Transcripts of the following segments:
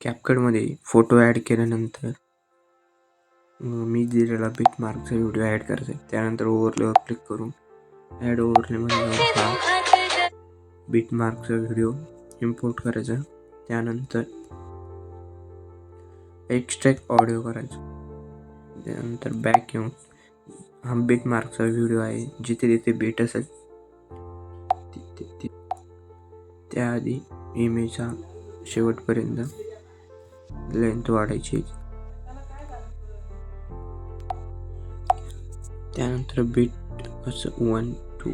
कॅपकटमध्ये photo add केल्यानंतर मी दिलेला bit मार्कचा व्हिडिओ ॲड करायचा आहे त्यानंतर ओव्हरलेवर क्लिक करून ॲड ओव्हरलेमध्ये जाऊन बिट मार्कचा व्हिडिओ इम्पोर्ट करायचा. त्यानंतर एक्स्ट्रॅक्ट ऑडिओ करायचा. त्यानंतर बॅक येऊन हा बिट मार्कचा व्हिडिओ आहे जिथे तिथे बीट असेल तिथे त्याआधी इमेजचा शेवटपर्यंत लेंथ वाढायची त्यानंतर बीट असं वन टू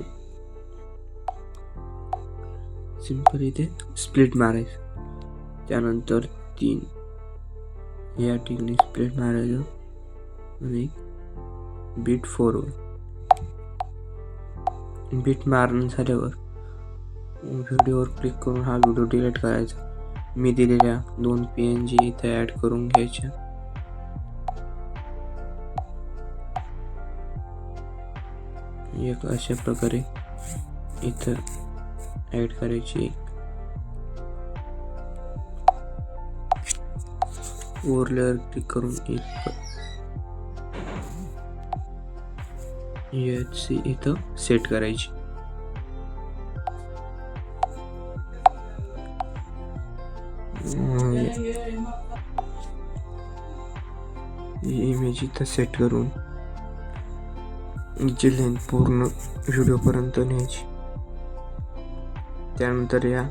सिंपल इथे स्प्लिट मारायचं. त्यानंतर तीन. या ठिकाणी स्प्लिट मारायचं. आणि बीट फोरवर बीट मारून झाल्यावर व्हिडिओवर क्लिक करून हा व्हिडिओ डिलीट करायचा. मी दिलेल्या दोन पी एन जी इथे ॲड करून घ्यायच्या. एक अशा प्रकारे इथं ॲड करायची ओव्हरलेअर क्लिक करून एच सी इथं सेट करायची. इमेज इथं सेट करून हिची लेंथ पूर्ण व्हिडिओपर्यंत न्यायची. त्यानंतर या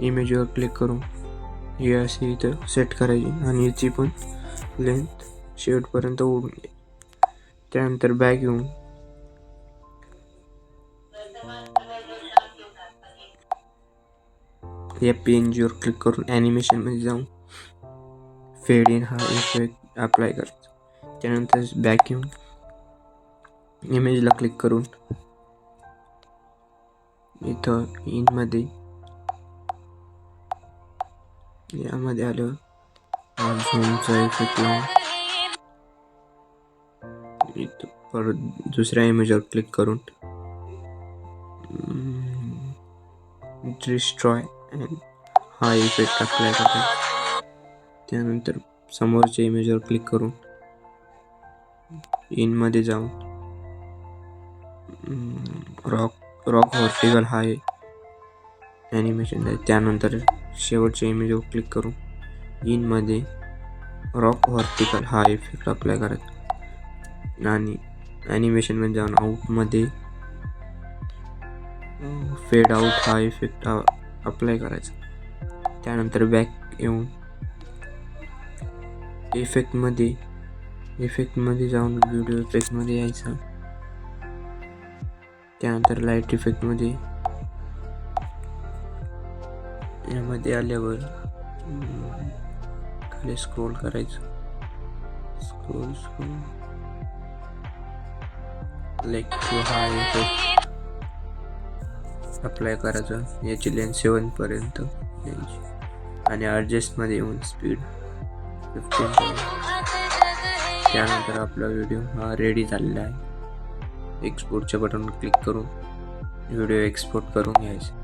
इमेजवर क्लिक करून हे अशी इथं सेट करायची आणि याची पण लेंथ शेवटपर्यंत ओढून त्यानंतर बॅग येऊन या पी एन जीवर क्लिक करून ॲनिमेशनमध्ये जाऊन फेड इन हा। इफ़ेक्ट अप्लाय करायचा त्यानंतर बॅक येऊन इमेजला क्लिक करून इथं इनमध्ये यामध्ये आलं इफ़ेक्ट लावून इथं परत दुसऱ्या इमेजवर क्लिक करून डिस्ट्रॉय हा इफेक्ट अप्लाय करायचा त्यानंतर समोरच्या इमेजवर क्लिक करून इनमध्ये जाऊन रॉक रॉक व्हर्टिकल हा आहे ॲनिमेशन आहे. त्यानंतर शेवटच्या इमेजवर क्लिक करून इनमध्ये रॉक व्हर्टिकल हा इफेक्ट अप्लाय करायचा आणि ॲनिमेशनमध्ये जाऊन आउटमध्ये फेड आउट हा इफेक्ट अप्लाय करायचं. त्यानंतर बॅक येऊन इफेक्टमध्ये इफेक्टमध्ये जाऊन व्हिडिओ इफेक्टमध्ये यायचं. त्यानंतर लाइट इफेक्टमध्ये यामध्ये आल्यावर खाली स्क्रोल करायचं. स्क्रोल स्क्रोल लाईक हा इफेक्ट अप्लाय करायचं. याची लेन्थ सेवनपर्यंत यायची. आणि ॲडजस्टमध्ये येऊन स्पीड फिफ्टीन त्यानंतर आपला व्हिडिओ हा रेडी झालेला आहे. एक्सपोर्टच्या बटन क्लिक करून व्हिडिओ एक्सपोर्ट करून घ्यायचा.